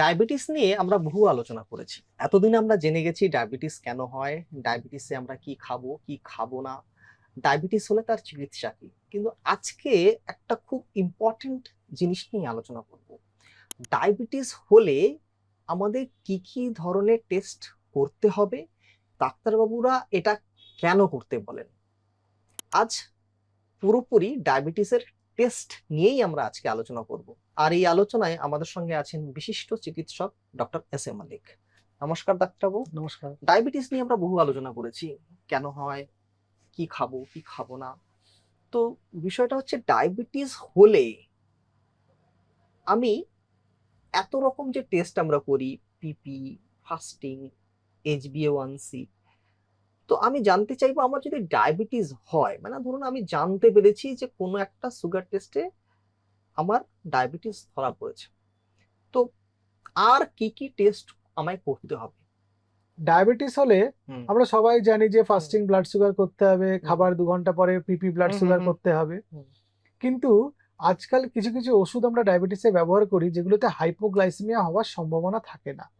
Diabetes নিয়ে আমরা বহু আলোচনা করেছি। এতদিন আমরা জেনে গেছি ডায়াবেটিস কেন হয়, ডায়াবেটিসে আমরা কি খাব কি খাব না, ডায়াবেটিস হলে তার চিকিৎসা কি? কিন্তু আজকে একটা খুব ইম্পর্টেন্ট জিনিস নিয়ে আলোচনা করব। ডায়াবেটিস হলে আমাদের কি কি ধরনের টেস্ট করতে হবে, ডাক্তারবাবুরা এটা কেন করতে বলেন? আজ পুরোপুরি ডায়াবেটিসের টেস্ট নিয়েই আমরা আজকে আলোচনা করব। আর এই আলোচনায় আমাদের সঙ্গে আছেন বিশিষ্ট চিকিৎসক ডক্টর এস এ মালিক। নমস্কার ডাক্তারবাবু। নমস্কার। ডায়াবেটিস নিয়ে আমরা বহু আলোচনা করেছি। কেন হয়? কি খাব? কি খাব না? তো বিষয়টা হচ্ছে ডায়াবেটিস হলে আমি এত রকম যে টেস্ট আমরা করি পিপি ফাস্টিং এইচবিএ1সি তো আমি জানতে চাইব আমার যদি ডায়াবেটিস হয় মানে ধরুন আমি জানতে পেরেছি যে কোনো একটা সুগার টেস্টে আমার ডায়াবেটিস ধরা পড়েছে। তো আর কি কি টেস্ট আমায় করতে হবে? ডায়াবেটিস হলে আমরা সবাই জানি যে ফাস্টিং ব্লাড সুগার করতে হবে খাবার দু ঘণ্টা পরে পিপি ব্লাড সুগার করতে হবে। কিন্তু আজকাল কিছু কিছু ওষুধ আমরা ডায়াবেটিসে ব্যবহার করি যেগুলোতে হাইপোগ্লাইসেমিয়া হওয়ার সম্ভাবনা থাকে না।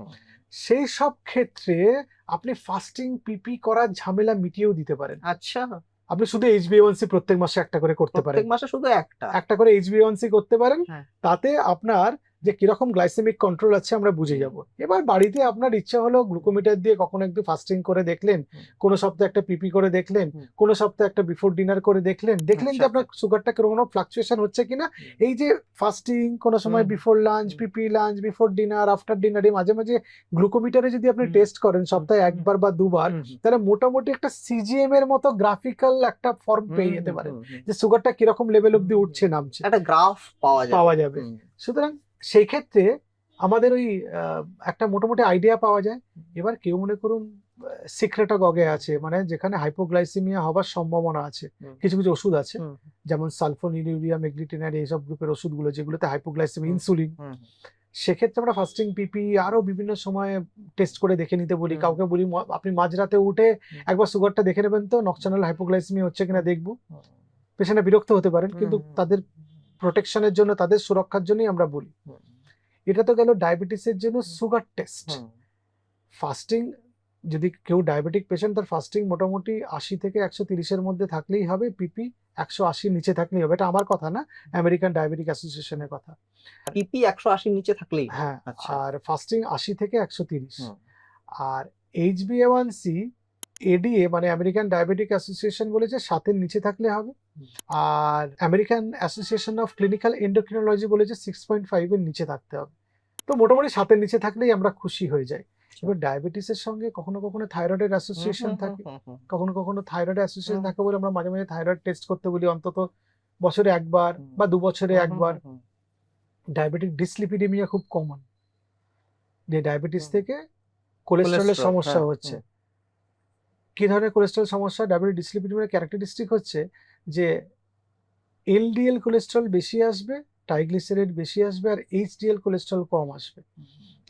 সেই সব ক্ষেত্রে আপনি ফাস্টিং পিপি করার ঝামেলা মিটিয়েও দিতে পারেন। আচ্ছা। আপনি শুধু এইচবিএনসি প্রত্যেক মাসে একটা করে করতে পারেন। প্রত্যেক মাসে শুধু একটা? একটা করে এইচবিএনসি করতে পারেন। হ্যাঁ। তাতে আপনার যে কীরকম গ্লাইসেমিক কন্ট্রোল আছে আমরা বুঝে যাব। এবার বাড়িতে আপনার ইচ্ছা হলো গ্লুকোমিটার দিয়ে কখনো একটু ফাস্টিং করে দেখলেন। কোনো সপ্তাহে একটা পিপি করে দেখলেন। কোনো সপ্তাহে একটা বিফোর ডিনার করে দেখলেন দেখলেন যে আচ্ছা, আপনার সুগারটা কোনো ফ্লাকচুয়েশন হচ্ছে কিনা? এই যে ফাস্টিং কোনো সময় before lunch PP lunch before dinner after ডিনারে মাঝে মাঝে গ্লুকোমিটারে যদি আপনি টেস্ট করেন সপ্তাহে একবার বা দুবার তাহলে মোটামুটি একটা সিজিএম এর মতো গ্রাফিক্যাল একটা ফর্ম পেয়ে যেতে পারেন। যে সুগারটা কীরকম লেভেল অব্দি উঠছে নামছে। একটা গ্রাফ পাওয়া পাওয়া যাবে। সুতরাং সেই ক্ষেত্রে আমাদের ওই একটা মোটামুটি আইডিয়া পাওয়া যায়। এবার কেউ মনে করুন সিক্রেটা গগে আছে মানে যেখানে হাইপোগ্লাইসিমিয়া হবার সম্ভাবনা আছে। কিছু কিছু ওষুধ আছে। যেমন সালফোনিলিউরিয়া মেগলিটিনার এইসব গ্রুপের ওষুধগুলো যেগুলোতে হাইপোগ্লাইসেমিয়া। ইনসুলিন সেক্ষেত্রে আমরা ফাস্টিং পিপি আরও বিভিন্ন সময় টেস্ট করে দেখে নিতে বলি। কাউকে বলি আপনি মাঝরাতে উঠে একবার সুগারটা দেখে নেবেন তো? নকশনাল হাইপোগ্লাইসেমিয়া হচ্ছে কিনা দেখব? পেশেন্টরা বিরক্ত হতে পারেন কিন্তু তাদের প্রোটেকশনের জন্য তাদের সুরক্ষার জন্যই আমরা বলি। এটা তো গেল ডায়াবেটিসের জন্য সুগার টেস্ট ফাস্টিং যদি কেউ ডায়াবেটিক পেশেন্ট তার ফাস্টিং মোটামুটি আশি থেকে একশো তিরিশের মধ্যে থাকলেই হবে পিপি একশো আশির নিচে থাকলেই হবে। এটা আমার কথা না আমেরিকান ডায়াবেটিক অ্যাসোসিয়েশনের কথা। পিপি একশো আশির নিচে থাকলেই হ্যাঁ আচ্ছা। আর ফাস্টিং আশি থেকে একশো তিরিশ। আর H B A one C ADA মানে আমেরিকান ডায়াবেটিক অ্যাসোসিয়েশন বলেছে সাতের নিচে থাকলে হবে। আর American association of clinical endocrinology বলেছে সিক্স পয়েন্ট ফাইভের নিচে থাকতে হবে। তো মোটামুটি সাতের নিচে থাকলেই আমরা খুশি হয়ে যাই। এবার ডায়াবেটিসের সঙ্গে কখনো কখনো থাইরয়েডের অ্যাসোসিয়েশন থাকে। কখনো কখনো থাইরয়েড অ্যাসোসিয়েশন থাকে বলে আমরা মাঝে মাঝে থাইরয়েড টেস্ট করতে বলি অন্তত বছরে একবার বা দু বছরে একবার। ডায়াবেটিক ডিসলিপিডেমিয়া খুব কমন যে ডায়াবেটিস থেকে কোলেস্টেরলের কোলেস্টেরল, সমস্যা হ্যাঁ, হচ্ছে। কি ধরনের কোলেস্টেরল সমস্যা? ডায়াবেটিক ডিসলিপিডেমিয়ার ক্যারেক্টারিস্টিক হচ্ছে যে এলডিএল কোলেস্ট্রল বেশি আসবে ট্রাইগ্লিসারাইড বেশি আসবে আর এইচডিএল কোলেস্ট্রল কম আসবে।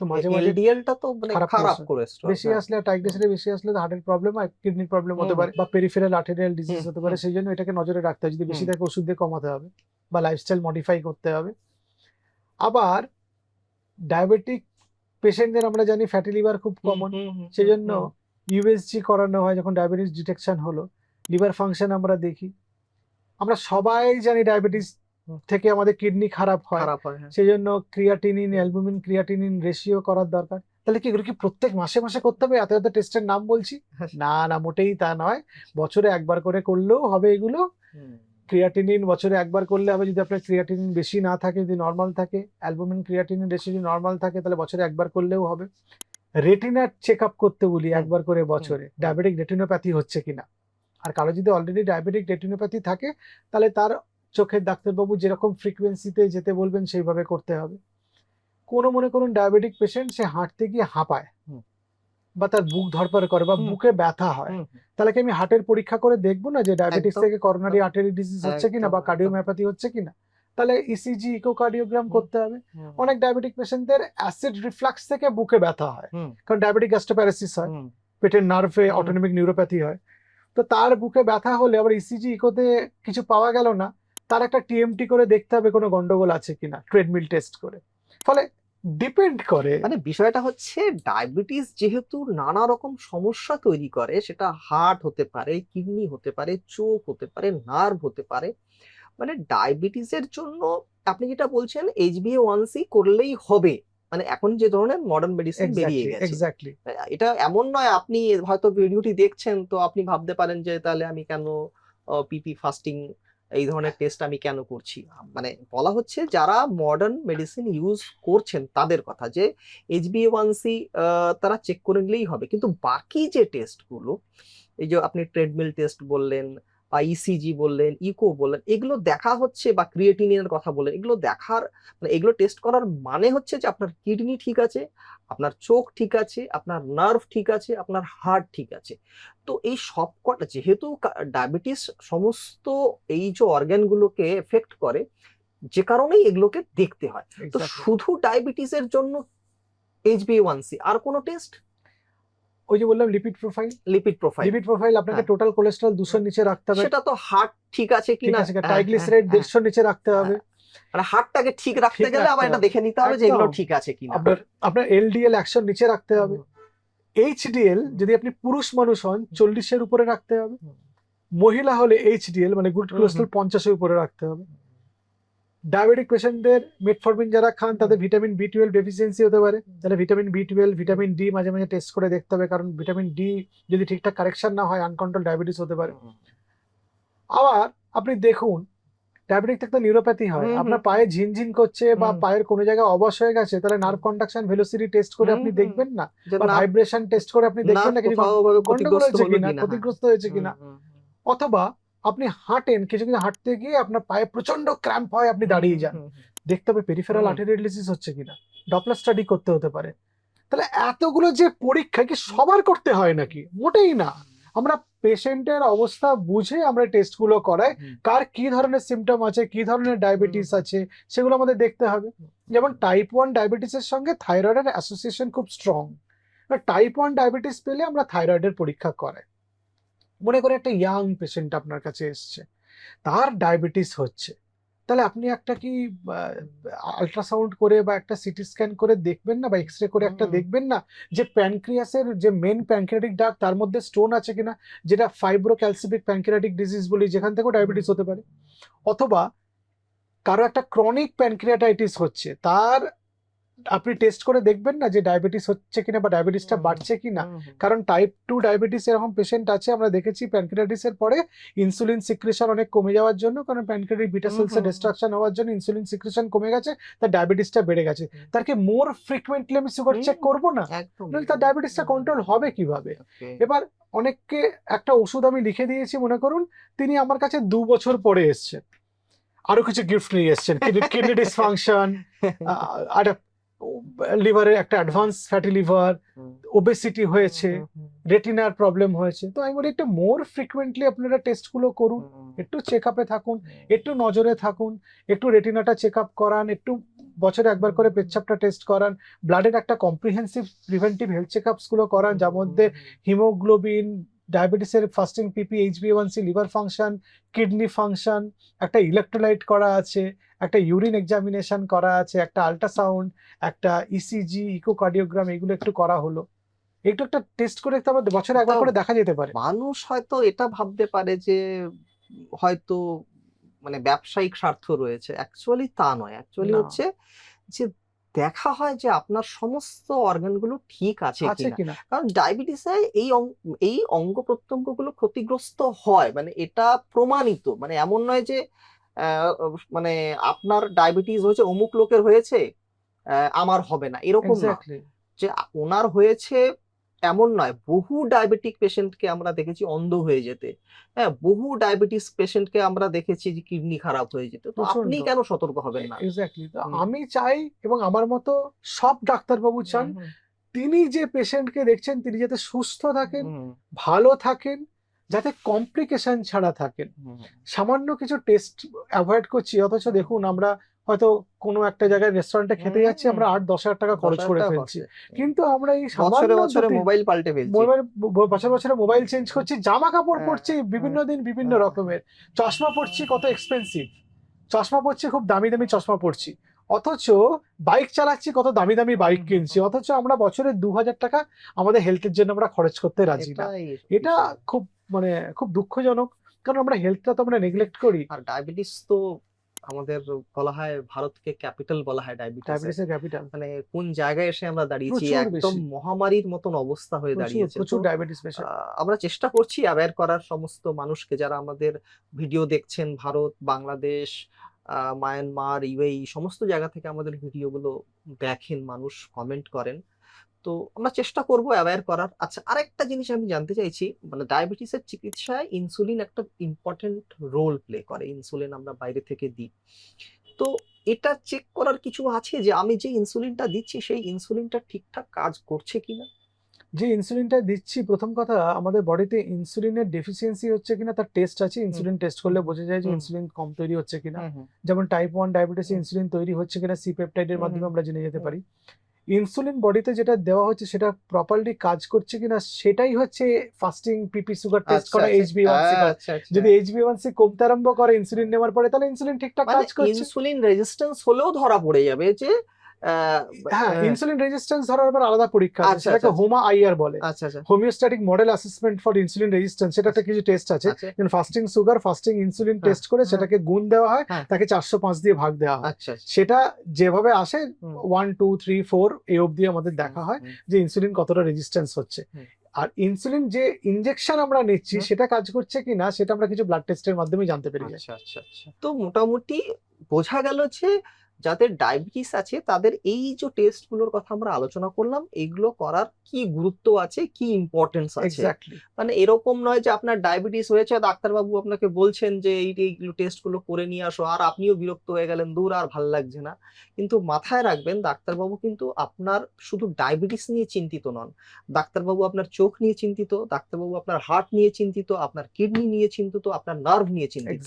তো মাঝে মাঝে LDL টা তো মানে খারাপ কোলেস্টেরল। কোলেস্টেরল বেশি আসলে ট্রাইগ্লিসারাইড বেশি আসলে হার্টের প্রবলেম আর কিডনির প্রবলেম হতে পারে বা পেরিফেরাল আর্টেরিয়াল ডিজিজ হতে পারে। সেই জন্য এটাকে নজরে রাখতে হবে যদি বেশি। থাকে ওষুধ দিয়ে কমাতে হবে বা লাইফস্টাইল মডিফাই করতে হবে। আবার ডায়াবেটিক পেশেন্টদের আমরা জানি ফ্যাটি লিভার খুব কমন সেই জন্য ইউএসজি করানো হয় যখন ডায়াবেটিস ডিটেকশন হলো লিভার ফাংশন আমরা দেখি। আমরা সবাই জানি ডায়াবেটিস থেকে আমাদের কিডনি খারাপ হয়। খারাপ হয় হ্যাঁ। সেই জন্য ক্রিয়াটিনিন অ্যালবুমিন ক্রিয়াটিনিন রেশিও করার দরকার। তাহলে কি এগুলো কি প্রত্যেক মাসে মাসে করতে হবে? এত এত টেস্টের নাম বলছি। না না মোটেই তা নয়। বছরে একবার করে করলেও হবে এগুলো। ক্রিয়াটিনিন বছরে একবার করলে হবে যদি আপনার ক্রিয়াটিনিন বেশি না থাকে যদি নর্মাল থাকে অ্যালবুমিন ক্রিয়াটিনিন রেশিও যদি নর্মাল থাকে তাহলে বছরে একবার করলেও হবে। রেটিনার চেক আপ করতে বলি একবার করে বছরে। ডায়াবেটিক রেটিনোপ্যাথি হচ্ছে কিনা? আর কারও যদি অলরেডি ডায়াবেটিক রেটিনোপ্যাথি থাকে তাহলে তার চোখের ডাক্তারবাবু যেরকম ফ্রিকোয়েন্সিতে যেতে বলবেন সেইভাবে করতে হবে। কোনো মনে করুন ডায়াবেটিক পেশেন্ট সে হাঁটতে গিয়ে হাঁপায় বা তার বুক ধরপড় করে বা বুকে ব্যথা হয়। তাহলে কি আমি হার্টের পরীক্ষা করে দেখব না যে ডায়াবেটিস থেকে করোনারি আর্টারি ডিজিজ হচ্ছে কিনা বা। কার্ডিওমায়োপ্যাথি হচ্ছে কিনা? তাহলে E ইসিজি ইকোকার্ডিওগ্রাম হুম। করতে হবে। অনেক ডায়াবেটিক পেশেন্টদের অ্যাসিড রিফ্লাক্স থেকে বুকে ব্যথা হয়। কারণ ডায়াবেটিক গ্যাস্ট্রোপ্যারাসিস হয়। পেটের নার্ভে। অটোনমিক নিউরোপ্যাথি হয়। তো তার বুকে ব্যথা হলে আবার ইসিজি ইকোতে কিছু পাওয়া গেল না, তার একটা টিএমটি করে দেখতে হবে কোনো গন্ডগোল আছে কিনা ট্রেডমিল টেস্ট করে। ফলে ডিপেন্ড করে মানে বিষয়টা হচ্ছে ডায়াবেটিস যেহেতু নানা রকম সমস্যা তৈরি করে, সেটা হার্ট হতে পারে কিডনি হতে পারে, চোখ হতে পারে নার্ভ হতে পারে মানে ডায়াবেটিসের জন্য আপনি যেটা বলছেন এইচবিএ ওয়ান সি করলেই হবে। মানে এখন যে ধরনের মডার্ন মেডিসিন বেরিয়ে গেছে। এক্স্যাক্টলি এটা এমন নয় আপনি হয়তো ভিডিওটি দেখছেন তো আপনি ভাবতে পারেন যে তাহলে আমি কেন পিপি ফাস্টিং এই ধরনের টেস্ট আমি কেন করছি? মানে বলা হচ্ছে যারা মডার্ন মেডিসিন ইউজ করছেন তাদের কথা যে এইচবিএ1সি তারা চেক করে নিলেই হবে। কিন্তু বাকি যে টেস্টগুলো এই যে আপনি ট্রেডমিল টেস্ট বললেন ইসিজি বললেন ইকো বললেন এগুলো দেখা হচ্ছে বা ক্রিয়েটিনিনের কথা বললেন এগুলো দেখার মানে এগুলো টেস্ট করার মানে হচ্ছে যে আপনার কিডনি ঠিক আছে আপনার চোখ ঠিক আছে আপনার নার্ভ ঠিক আছে আপনার হার্ট ঠিক আছে। তো এই সব কটা যেহেতু ডায়াবেটিস সমস্ত এই যে অর্গানগুলোকে এফেক্ট করে যে কারণেই এগুলোকে দেখতে হয়। তো শুধু ডায়াবেটিসের জন্য এইচবি ওয়ান সি আর কোনো টেস্ট ওই যে বললাম lipid profile lipid profile lipid profile আপনাকে হ্যাঁ। টোটাল কোলেস্ট্রল দুশোর নিচে রাখতে হবে। সেটা তো হার্ট ঠিক আছে ঠিক কিনা আছে হ্যাঁ, ট্রাইগ্লিসারাইড হ্যাঁ, দেড়শোর নিচে রাখতে হবে। মানে হার্টটাকে ঠিক রাখতে গেলে আবার এটা দেখে নিতে হবে যে এগুলো ঠিক আছে কিনা। আপনার আপনার এলডিএল একশোর নিচে রাখতে হবে। এইচডিএল যদি আপনি পুরুষ মানুষ হন চল্লিশের উপরে রাখতে হবে। মহিলা হলে এইচডিএল মানে গুড কোলেস্ট্রল পঞ্চাশের উপরে রাখতে হবে। ডায়াবেটিক পেশেন্টদের মেটফরমিন যারা খান তাদের ভিটামিন বি টুয়েলভ ডেফিসিয়েন্সি হতে পারে। তাহলে vitamin B twelve vitamin D মাঝে মাঝে টেস্ট করে দেখতে হবে কারণ ভিটামিন ডি যদি ঠিকঠাক কারেকশন না হয় আনকন্ট্রোল ডায়াবেটিস হতে পারে। আবার আপনি দেখুন ডায়াবেটিক থেকে নিউরোপ্যাথি হয়। আপনার পায়ে ঝিনঝিন করছে বা পায়ের কোনো জায়গায় অবশ হয়ে গেছে তাহলে নার্ভ কন্ডাকশন ভেলোসিটি টেস্ট করে আপনি দেখবেন না বা ভাইব্রেশন টেস্ট করে আপনি দেখবেন না কিছু ক্ষতিগ্রস্ত হয়েছে কিনা। অথবা আপনি হাঁটেন কিছু কিছু হাঁটতে গিয়ে আপনার পায়ে প্রচণ্ড ক্র্যাম্প হয় আপনি দাঁড়িয়ে যান। দেখতে হবে পেরিফেরাল হুম। আর্টেরিয়াল ডিজিজ হচ্ছে কিনা। ডপলার স্টাডি করতে হতে পারে। তাহলে এতগুলো যে পরীক্ষা কি সবার করতে হয় নাকি? মোটেই না। আমরা পেশেন্টের অবস্থা বুঝে আমরা টেস্টগুলো করাই। কার কি ধরনের সিমটম আছে কি ধরনের ডায়াবেটিস আছে সেগুলো আমাদের দেখতে হবে। যেমন টাইপ ওয়ান ডায়াবেটিসের সঙ্গে থাইরয়েডের অ্যাসোসিয়েশন খুব স্ট্রং টাইপ ওয়ান ডায়াবেটিস পেলে আমরা থাইরয়েডের পরীক্ষা করাই। মনে করে একটা ইয়াং পেশেন্ট আপনার কাছে এসছে তার ডায়াবেটিস হচ্ছে তাহলে আপনি একটা কি আলট্রাসাউন্ড করে বা একটা সিটি স্ক্যান করে দেখবেন না বা এক্স রে করে একটা দেখবেন না যে প্যানক্রিয়াসের যে মেন প্যানক্রিয়াটিক ডাক তার মধ্যে স্টোন আছে কিনা যেটা ফাইব্রো ক্যালসিপিক প্যানক্রিয়াটিক ডিজিজ বলি যেখান থেকেও ডায়াবেটিস হতে পারে? অথবা কারও একটা ক্রনিক প্যানক্রিয়াটাইটিস হচ্ছে তার আপনি টেস্ট করে দেখবেন না যে ডায়াবেটিস হচ্ছে কিনা বা ডায়াবেটিসটা। বাড়ছে কিনা। কারণ টাইপ টু ডায়াবেটিস এরকম পেশেন্ট আছে আমরা দেখেছি প্যানক্রিয়াটিসের পরে ইনসুলিন সিক্রেশন অনেক কমে যাওয়ার জন্য কারণ প্যানক্রিয়াটিক বিটা সেলসের ডিস্ট্রাকশন হওয়ার জন্য ইনসুলিন সিক্রেশন কমে গেছে তার ডায়াবেটিসটা বেড়ে গেছে। হুম। তার কি মোর ফ্রিকুয়েন্টলি আমি সুগার চেক করব না। নাহলে তার ডায়াবেটিসটা কন্ট্রোল হবে কীভাবে? এবার অনেককে একটা ওষুধ আমি লিখে দিয়েছি মনে করুন তিনি আমার কাছে দু বছর পরে এসছেন। আরও কিছু গিফট নিয়ে এসছেন কিডনি ডিসফাংশন আর লিভারের একটা অ্যাডভান্স ফ্যাটি লিভার ওবেসিটি হয়েছে রেটিনার প্রবলেম হয়েছে। তো আমি বলি একটু মোর ফ্রিকুয়েন্টলি আপনারা টেস্টগুলো করুন একটু চেক আপে থাকুন একটু নজরে থাকুন একটু রেটিনাটা চেক আপ করান একটু বছরে একবার করে পেচ্ছাপটা টেস্ট করান ব্লাডের একটা কম্প্রিহেন্সিভ প্রিভেন্টিভ হেলথ চেকগুলো করান যার মধ্যে হিমোগ্লোবিন ডায়াবেটিসের fasting PP HB one C liver function kidney function একটা ইলেকট্রোলাইট করা আছে একটা ইউরিন এক্সামিনেশন করা আছে একটা আল্ট্রাসাউন্ড একটা E ইসিজি ইকোকার্ডিওগ্রাম এগুলো একটু করা হলো। একটু একটা টেস্ট করে একটু আমাদের বছরে একবার করে দেখা যেতে পারে। মানুষ হয়তো এটা ভাবতে পারে যে হয়তো মানে ব্যবসায়িক স্বার্থ রয়েছে। অ্যাকচুয়ালি তা নয়। অ্যাকচুয়ালি হচ্ছে যে দেখা হয় যে আপনার সমস্ত অর্গানগুলো ঠিক আছে কিনা। কারণ ডায়াবেটিসে এই এই অঙ্গ প্রত্যঙ্গগুলো ক্ষতিগ্রস্ত হয়। মানে এটা প্রমাণিত। মানে এমন নয় যে মানে আপনার ডায়াবেটিস হয়েছে অমুক লোকের হয়েছে আমার হবে না। এরকম না। যে ওনার হয়েছে এমন নয় বহু ডায়াবেটিক পেশেন্টকে আমরা দেখেছি অন্ধ হয়ে যেতে। হ্যাঁ বহু ডায়াবেটিস পেশেন্টকে আমরা দেখেছি যে কিডনি খারাপ হয়ে যেতে। তো। আপনি কেন সতর্ক হবেন না? এক্স্যাক্টলি তো আমি চাই এবং আমার মতো সব ডাক্তারবাবু চান তিনি যে পেশেন্টকে দেখছেন তিনি যাতে সুস্থ থাকেন ভালো থাকেন যাতে কমপ্লিকেশন ছাড়া থাকেন হুম, সামান্য কিছু টেস্ট অ্যাভয়েড করছি অথচ দেখুন আমরা হয়তো কোনো একটা জায়গায় রেস্টুরেন্টে খেতে যাচ্ছি আমরা আট দশ হাজার টাকা খরচ করে ফেলছি। কিন্তু আমরা এই বছরে মোবাইল পাল্টে ফেলছি। মোবাইল বছর বছরে মোবাইল চেঞ্জ করছি জামা কাপড় হ্যাঁ, পরছি বিভিন্ন দিন বিভিন্ন হ্যাঁ, রকমের। চশমা পরছি কত এক্সপেন্সিভ চশমা পরছি খুব দামি দামি চশমা পরছি। অথচ বাইক চালাচ্ছি কত দামি দামি বাইক কিনছি। অথচ আমরা বছরে দু হাজার টাকা আমাদের হেলথের জন্য আমরা খরচ করতে রাজি না। এটা খুব মানে খুব দুঃখজনক। কারণ আমরা হেলথটা তো আমরা নেগলেক্ট করি। আর ডায়াবেটিস তো আমাদের বলা হয় ভারতকে ক্যাপিটাল বলা হয় ডায়াবেটিস ডায়াবেটিসের ক্যাপিটাল মানে কোন জায়গায় এসে আমরা দাঁড়িয়েছি একদম মহামারীর মতন অবস্থা হয়ে দাঁড়িয়েছে। প্রচুর ডায়াবেটিস পেশেন্ট আমরা চেষ্টা করছি অ্যাওয়্যার করার সমস্ত মানুষকে যারা আমাদের ভিডিও দেখছেন ভারত বাংলাদেশ আহ, মায়ানমার ইউএই সমস্ত জায়গা থেকে আমাদের ভিডিওগুলো দেখেন মানুষ কমেন্ট করেন। তো আমরা চেষ্টা করব অ্যাওয়্যার করার। আচ্ছা আরেকটা জিনিস আমি জানতে চাইছি মানে ডায়াবেটিসের চিকিৎসায় ইনসুলিন একটা ইম্পর্টেন্ট রোল প্লে করে ইনসুলিন আমরা বাইরে থেকে দিই। তো এটা চেক করার কিছু আছে যে আমি যে ইনসুলিনটা দিচ্ছি সেই ইনসুলিনটা ঠিকঠাক কাজ করছে কিনা? যে ইনসুলিনটা দিচ্ছি প্রথম কথা আমাদের বডিতে ইনসুলিনের ডেফিসিয়েন্সি হচ্ছে কিনা তার টেস্ট আছে। ইনসুলিন টেস্ট করলে বোঝা যায় যে ইনসুলিন কম তৈরি হচ্ছে কিনা। যেমন টাইপ ওয়ান ডায়াবেটিস ইনসুলিন তৈরি হচ্ছে কিনা সি পেপটাইডের মাধ্যমে আমরা জেনে যেতে পারি। ইনসুলিন বডিতে যেটা দেওয়া হচ্ছে সেটা প্রপারলি কাজ করছে কিনা সেটাই হচ্ছে ফাস্টিং পিপি সুগার টেস্ট করা আচ্ছা, এইচবি ওয়ান আচ্ছা, আচ্ছা, আচ্ছা। যদি এইচবি ওয়ান সি কমতে আরম্ভ করে ইনসুলিন নেওয়ার পরে তাহলে ইনসুলিন ঠিকঠাক মানে কাজ করছে। ইনসুলিন রেজিস্ট্যান্স হলেও ধরা পড়ে যাবে যে হ্যাঁ ইনসুলিন রেজিস্ট্যান্স ধরার পর আলাদা পরীক্ষা আছে আচ্ছা, সেটাকে আচ্ছা, আচ্ছা। হোমা আইআর বলে। আচ্ছা আচ্ছা। Homeostatic model assessment for insulin resistance সেটা কিছু টেস্ট আছে। আচ্ছা। Fasting sugar fasting insulin test করে হ্যাঁ। সেটাকে গুণ দেওয়া হয় হ্যাঁ। তাকে চারশো পাঁচ দিয়ে ভাগ দেওয়া হয়। সেটা যেভাবে আসে ওয়ান টু থ্রি ফোর এই অবধি আমাদের দেখা হয় যে ইনসুলিন কতটা রেজিস্ট্যান্স হচ্ছে। আর ইনসুলিন যে ইনজেকশন আমরা নিচ্ছি সেটা কাজ করছে কি না সেটা আমরা কিছু ব্লাড টেস্টের মাধ্যমে জানতে পেরেছি আচ্ছা আচ্ছা। তো মোটামুটি বোঝা গেল যে যাদের ডায়াবেটিস আছে তাদের এই যে টেস্টগুলোর কথা আমরা আলোচনা করলাম এগুলো করার কি গুরুত্ব আছে কি ইম্পর্টেন্স আছে? মানে এরকম নয় যে আপনার ডায়াবেটিস হয়েছে ডাক্তারবাবু আপনাকে বলছেন যে এই এইগুলো টেস্টগুলো করে নিয়ে আসো আর আপনিও বিরক্ত হয়ে গেলেন দূর আর ভালো লাগছে না। কিন্তু মাথায় রাখবেন ডাক্তারবাবু কিন্তু আপনার শুধু ডায়াবেটিস নিয়ে চিন্তিত নন। ডাক্তারবাবু আপনার চোখ নিয়ে চিন্তিত ডাক্তারবাবু আপনার হার্ট নিয়ে চিন্তিত আপনার কিডনি নিয়ে চিন্তিত আপনার নার্ভ নিয়ে চিন্তিত।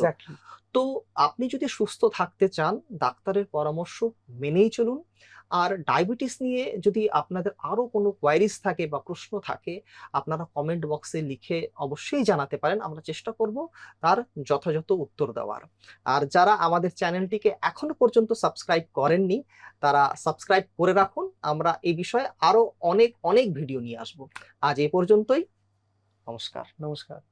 তো আপনি যদি সুস্থ থাকতে চান, ডাক্তারের পরামর্শ মেনেই চলুন। আর ডায়াবেটিস নিয়ে যদি আপনাদের আরও কোনো কোয়ারিজ থাকে বা প্রশ্ন থাকে, আপনারা কমেন্ট বক্সে লিখে অবশ্যই জানাতে পারেন, আমরা চেষ্টা করব তার যথাযথ উত্তর দেওয়ার। আর যারা আমাদের চ্যানেলটিকে এখনও পর্যন্ত সাবস্ক্রাইব করেননি, তারা সাবস্ক্রাইব করে রাখুন। আমরা এই বিষয়ে আরও অনেক অনেক ভিডিও নিয়ে আসব। আজ এই পর্যন্তই। নমস্কার। নমস্কার।